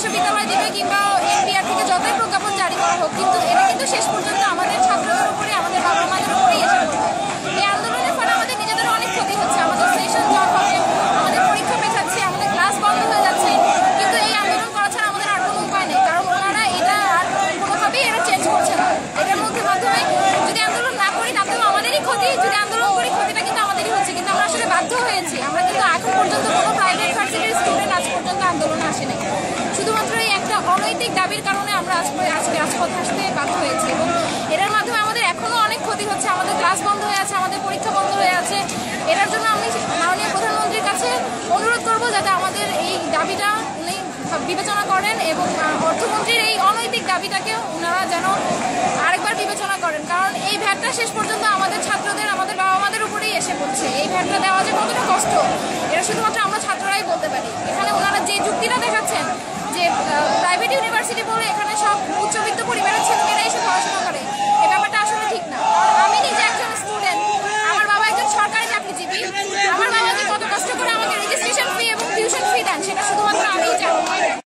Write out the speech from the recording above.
বিশ্ববিদ্যালয় দিবে কিংবা এনপিআর থেকে যতই প্রজ্ঞাপন জারি করা হোক, কিন্তু এটা কিন্তু শেষ পর্যন্ত আমাদের ছাত্রদের উপরে, আমাদের বাবা মায়ের উপরেই এসে পড়বে। এই আন্দোলনের ফলে আমাদের নিজেদের অনেক ক্ষতি হচ্ছে। আমাদের সেশন জট হবে, আমাদের পরীক্ষা পেছাচ্ছে, আমাদের ক্লাস বন্ধ হয়ে যাচ্ছে। কিন্তু এই আন্দোলন করা ছাড়া আমাদের আর কোনো উপায় নেই, কারণ ওনারা এটা আর কোনোভাবেই এটা চেঞ্জ করছে না। এটার মধ্যে মাধ্যমে যদি আন্দোলন না করি তাতেও আমাদেরই ক্ষতি। যদি আন্দোলন করি, ক্ষতিটা কিন্তু আমাদেরই হচ্ছে। কিন্তু আমরা আসলে বাধ্য হয়েছি। আমরা কিন্তু এখন পর্যন্ত কোনো প্রাইভেট ভার্সিটির স্টুডেন্ট আজ পর্যন্ত আন্দোলন আসেনি। শুধুমাত্র এই একটা অনৈতিক দাবির কারণে আমরা আজকে আজকে রাজপথে আসতে বাধ্য হয়েছি। এবং এটার মাধ্যমে আমাদের এখনও অনেক ক্ষতি হচ্ছে। আমাদের ক্লাস বন্ধ হয়ে আছে, আমাদের পরীক্ষা বন্ধ হয়ে আছে। এটার জন্য আমি মাননীয় প্রধানমন্ত্রীর কাছে অনুরোধ করব যাতে আমাদের এই দাবিটা উনি বিবেচনা করেন এবং অর্থমন্ত্রীর এই অনৈতিক দাবিটাকে ওনারা যেন আরেকবার বিবেচনা করেন। কারণ এই ভ্যাটটা শেষ পর্যন্ত আমাদের ছাত্রদের, আমাদের বাবা মাদের উপরেই এসে পড়ছে। এই ভ্যাটটা দেওয়া যে কতটা কষ্ট, এটা শুধুমাত্র আমরা